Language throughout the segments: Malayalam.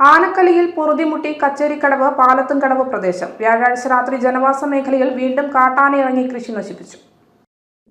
ആനക്കലിയിൽ പൊറുതിമുട്ടി കച്ചേരിക്കടവ് പാലത്തുംകടവ് പ്രദേശം. വ്യാഴാഴ്ച രാത്രി ജനവാസ മേഖലയിൽ വീണ്ടും കാട്ടാനയിറങ്ങി കൃഷി നശിപ്പിച്ചു.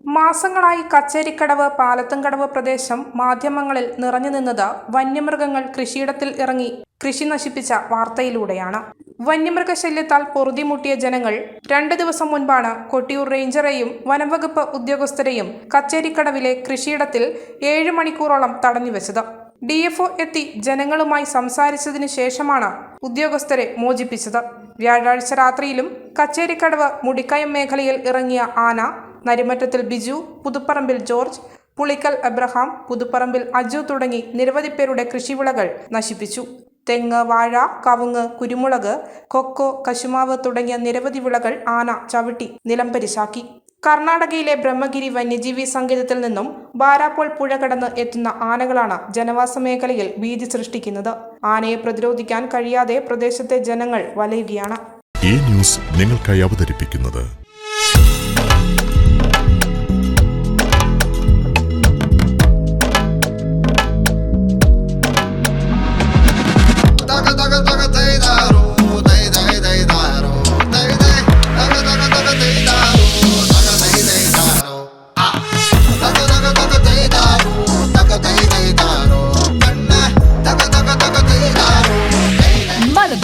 മാസങ്ങളായി കച്ചേരിക്കടവ് പാലത്തുംകടവ് പ്രദേശം മാധ്യമങ്ങളിൽ നിറഞ്ഞു നിന്നത് വന്യമൃഗങ്ങൾ കൃഷിയിടത്തിൽ ഇറങ്ങി കൃഷി നശിപ്പിച്ച വാർത്തയിലൂടെയാണ്. വന്യമൃഗശല്യത്താൽ പൊറുതിമുട്ടിയ ജനങ്ങൾ രണ്ട് ദിവസം മുൻപാണ് കൊട്ടിയൂർ റേഞ്ചറെയും വനംവകുപ്പ് ഉദ്യോഗസ്ഥരെയും കച്ചേരിക്കടവിലെ കൃഷിയിടത്തിൽ ഏഴ് മണിക്കൂറോളം തടഞ്ഞുവെച്ചത് ഡി എഫ് എത്തി ജനങ്ങളുമായി സംസാരിച്ചതിനു ശേഷമാണ് ഉദ്യോഗസ്ഥരെ മോചിപ്പിച്ചത്. വ്യാഴാഴ്ച രാത്രിയിലും കച്ചേരിക്കടവ് മുടിക്കയം മേഖലയിൽ ഇറങ്ങിയ ആന നരിമറ്റത്തിൽ ബിജു പുതുപ്പറമ്പിൽ ജോർജ് പുളിക്കൽ എബ്രഹാം പുതുപ്പറമ്പിൽ അജു തുടങ്ങി നിരവധി പേരുടെ കൃഷിവിളകൾ നശിപ്പിച്ചു. തെങ്ങ് വാഴ കവുങ്ങ് കുരുമുളക് കൊക്കോ കശുമാവ് തുടങ്ങിയ നിരവധി വിളകൾ ആന ചവിട്ടി നിലംപരിശാക്കി. കർണാടകയിലെ ബ്രഹ്മഗിരി വന്യജീവി സങ്കേതത്തിൽ നിന്നും ബാരാപ്പോൾ പുഴ കടന്ന് എത്തുന്ന ആനകളാണ് ജനവാസ മേഖലയിൽ ഭീതി സൃഷ്ടിക്കുന്നത്. ആനയെ പ്രതിരോധിക്കാൻ കഴിയാതെ പ്രദേശത്തെ ജനങ്ങൾ വലയുകയാണ്. ഈ ന്യൂസ് നിങ്ങൾക്കായി അവതരിപ്പിക്കുന്നത്